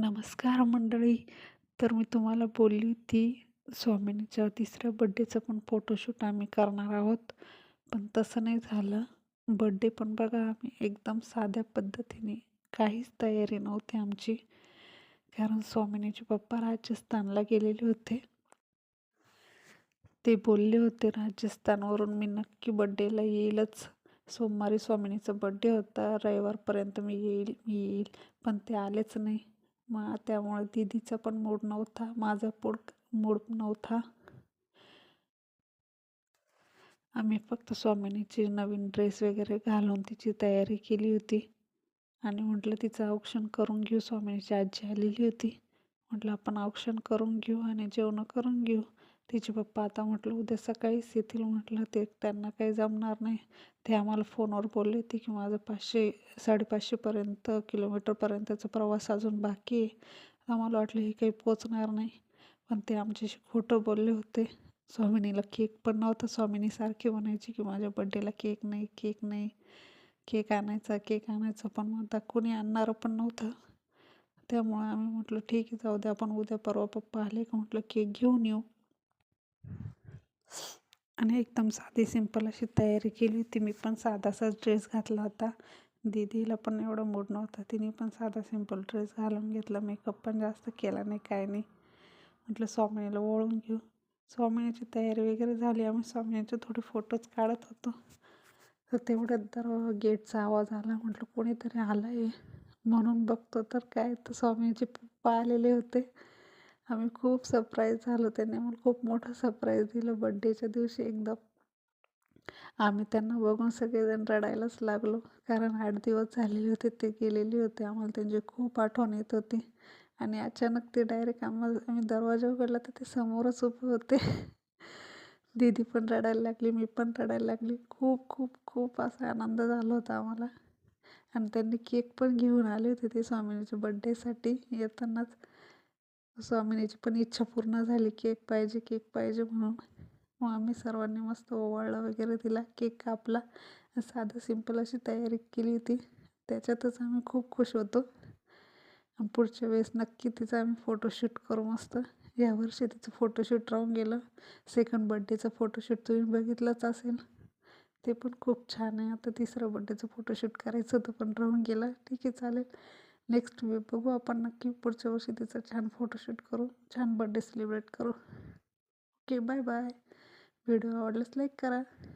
नमस्कार मंडळी. तर मी तुम्हाला बोलली होती स्वामिनीच्या तिसऱ्या बड्डेचं पण फोटोशूट आम्ही करणार आहोत. पण तसं नाही झालं. बड्डे पण बघा आम्ही एकदम साध्या पद्धतीने काहीच तयारी नव्हती आमची. कारण स्वामिनीचे पप्पा राजस्थानला गेलेले होते. ते बोलले होते राजस्थानवरून मी नक्की बड्डेला येईलच. सोमवारी स्वामिनीचा बड्डे होता. रविवारपर्यंत मी येईल मी येईल. पण ते आलेच नाही. मग त्यामुळे दिदीचा पण मूड नव्हता माझा पोड मूड नव्हता. आम्ही फक्त स्वामिनीची नवीन ड्रेस वगैरे घालून तिची तयारी केली होती. आणि म्हटलं तिचं औक्षण करून घेऊ स्वामिनीची आजी आलेली होती. म्हटलं आपण औक्षण करून घेऊ आणि जेवणं करून घेऊ. तिचे पप्पा आता म्हटलं उद्या सकाळीच येतील. म्हटलं ते त्यांना काही जमणार नाही. ते आम्हाला फोनवर बोलले होते की माझं पाचशे साडेपाचशेपर्यंत किलोमीटरपर्यंतचा प्रवास अजून बाकी आहे. आम्हाला वाटलं हे काही पोचणार नाही. पण ते आमच्याशी खोटं बोलले होते. स्वामिनीला केक पण नव्हता. स्वामिनी सारखे म्हणायची की माझ्या बड्डेला केक नाही केक नाही. केक आणायचा केक आणायचा. पण मग कोणी आणणारं पण नव्हतं. त्यामुळे आम्ही म्हटलं ठीक आहे जाऊ द्या आपण उद्या परवा पप्पा आले का? म्हटलं केक घेऊन येऊ. आणि एकदम साधी सिंपल अशी तयारी केली होती. मी पण साधासाच ड्रेस घातला होता. दीदीला पण एवढं मूड नव्हता. तिने पण साधा सिंपल ड्रेस घालून घेतला. मेकअप पण जास्त केला नाही काय नाही. म्हटलं स्वामिनीला ओळून घेऊ. स्वामिनीची तयारी वगैरे झाली. आम्ही स्वामिनीचे थोडे फोटोज काढत होतो. तर तेवढ्यात तर गेटचा आवाज आला. म्हटलं कोणीतरी आलं आहे म्हणून बघतो तर काय तर स्वामीचे पप्पा आलेले होते. आम्ही खूप सरप्राईज झालो त्यांनी मला खूप मोठं सरप्राईज दिलं. बड्डेच्या दिवशी एकदम आम्ही त्यांना बघून सगळेजण रडायलाच लागलो. कारण आठ दिवस झालेले होते ते गेलेले होते. आम्हाला त्यांची खूप आठवण येत होती. आणि अचानक ते डायरेक्ट आम्हाला आम्ही दरवाजा उघडला तर ते समोरच उभे होते. दीदी पण रडायला लागली मी पण रडायला लागली. खूप खूप खूप असा आनंद झाला होता आम्हाला. आणि त्यांनी केक पण घेऊन आले होते ते स्वामींच्या बड्डेसाठी येतानाच स्वामिनीची पण इच्छा पूर्ण झाली केक पाहिजे केक पाहिजे म्हणून. मग आम्ही सर्वांनी मस्त ओवाळलं वगैरे दिला केक कापला. साधं सिंपल अशी तयारी केली होती. त्याच्यातच आम्ही खूप खुश होतो. पुढच्या वेळेस नक्की तिचा आम्ही फोटोशूट करू मस्त. यावर्षी तिचं फोटोशूट राहून गेलं. सेकंड बड्डेचं फोटोशूट तुम्ही बघितलंच असेल. ते पण खूप छान आहे. आता तिसरं बड्डेचं फोटोशूट करायचं होतं पण राहून गेलं. ठीक आहे चालेल. नेक्स्ट वे बघू आपण नक्की. पुढच्या वर्षी तिचं छान फोटोशूट करू. छान बड्डे सेलिब्रेट करू. ओके बाय बाय व्हिडिओ आवडल्यास लाईक करा.